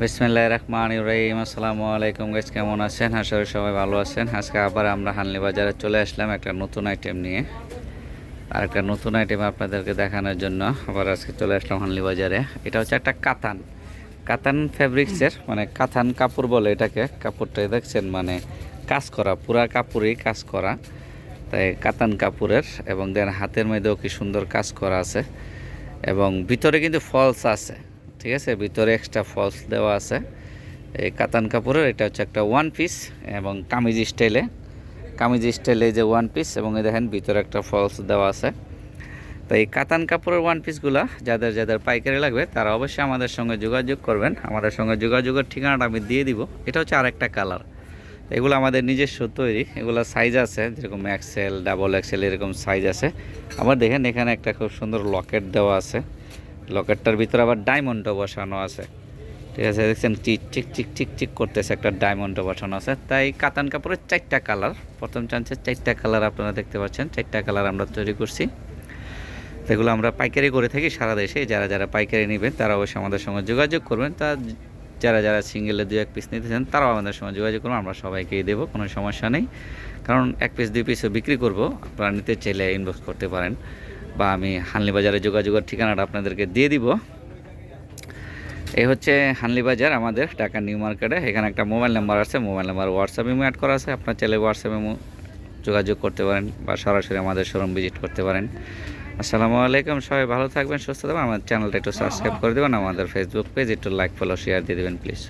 বিসমিল্লাহ রহমান ইব্রাহিম আসসালামু আলাইকুম গাইস কেমন আছেন? আশা করি সবাই ভালো আছেন। আজকে আবার আমরা হানলি বাজারে চলে আসলাম একটা নতুন আইটেম নিয়ে। আর একটা নতুন আইটেম আপনাদেরকে দেখানোর জন্য আবার আজকে চলে আসলাম হানলি বাজারে। এটা হচ্ছে একটা কাতান। কাতান ফ্যাব্রিক্সের মানে কাতান কাপড় বলে এটাকে। কাপড়টা দেখছেন মানে কাজ করা, পুরা কাপড়ই কাজ করা। তাই কাতান কাপড়ের এবং দেন হাতের মধ্যেও কি সুন্দর কাজ করা আছে। এবং ভিতরে কিন্তু ফলস আছে। ঠিক আছে? ভিতরে এক্সট্রা ফলস দেওয়া আছে। এই কাতান কাপড়ের, এটা হচ্ছে একটা ওয়ান পিস এবং কামিজ স্টাইলে কামিজ স্টাইলে যে ওয়ান পিস এবং এই দেখেন ভিতরে একটা ফলস দেওয়া আছে। তো এই কাতান কাপড়ের ওয়ান পিসগুলো যাদের যাদের পাইকারি লাগবে, তারা অবশ্যই আমাদের সঙ্গে যোগাযোগ করবেন। আমাদের সঙ্গে যোগাযোগের ঠিকানাটা আমি দিয়ে দিব। এটা হচ্ছে আরেকটা কালার এগুলো আমাদের নিজস্ব তৈরি। এগুলো সাইজ আছে, যেরকম এক্সেল ডাবল এক্সেল এরকম সাইজ আছে। আবার দেখেন এখানে একটা খুব সুন্দর লকেট দেওয়া আছে। লকেটটার ভিতরে আবার ডায়মন্ডও বসানো আছে। ঠিক আছে, দেখছেন চিক চিক চিক চিক চিক করতেছে একটা ডায়মন্ডও বসানো আছে। তাই কাতান কাপড়ের চারটা কালার প্রথম চান্সের চারটা কালার আপনারা দেখতে পাচ্ছেন, চারটা কালার আমরা তৈরি করছি। সেগুলো আমরা পাইকারি করে থাকি সারা দেশে, যারা যারা পাইকারি নেবেন তারা অবশ্যই আমাদের সঙ্গে যোগাযোগ করবেন। তা যারা যারা সিঙ্গেলে দু এক পিস নিতে চান, তারাও আমাদের সঙ্গে যোগাযোগ করবেন, আমরা সবাইকেই দেবো, কোনো সমস্যা নেই। কারণ এক পিস দুই পিসও বিক্রি করব, আপনারা নিতে চাইলে ইনবক্স করতে পারেন। বা আমি হানলি বাজারে যোগাযোগের ঠিকানাটা আপনাদেরকে দিয়ে দিব। এই হচ্ছে হানলি বাজার আমাদের ঢাকা নিউ মার্কেটে। এখানে একটা মোবাইল নাম্বার আছে, মোবাইল নাম্বার হোয়াটসঅ্যাপে অ্যাড করা আছে। আপনার চাইলে হোয়াটসঅ্যাপে যোগাযোগ করতে পারেন বা সরাসরি আমাদের শোরুম ভিজিট করতে পারেন। আসসালামু আলাইকুম, সবাই ভালো থাকবেন, সুস্থ থাকবেন। আমার চ্যানেলটা একটু সাবস্ক্রাইব করে দেবেন, আমাদের ফেসবুক পেজ একটু লাইক ফলো শেয়ার দিয়ে দেবেন প্লিজ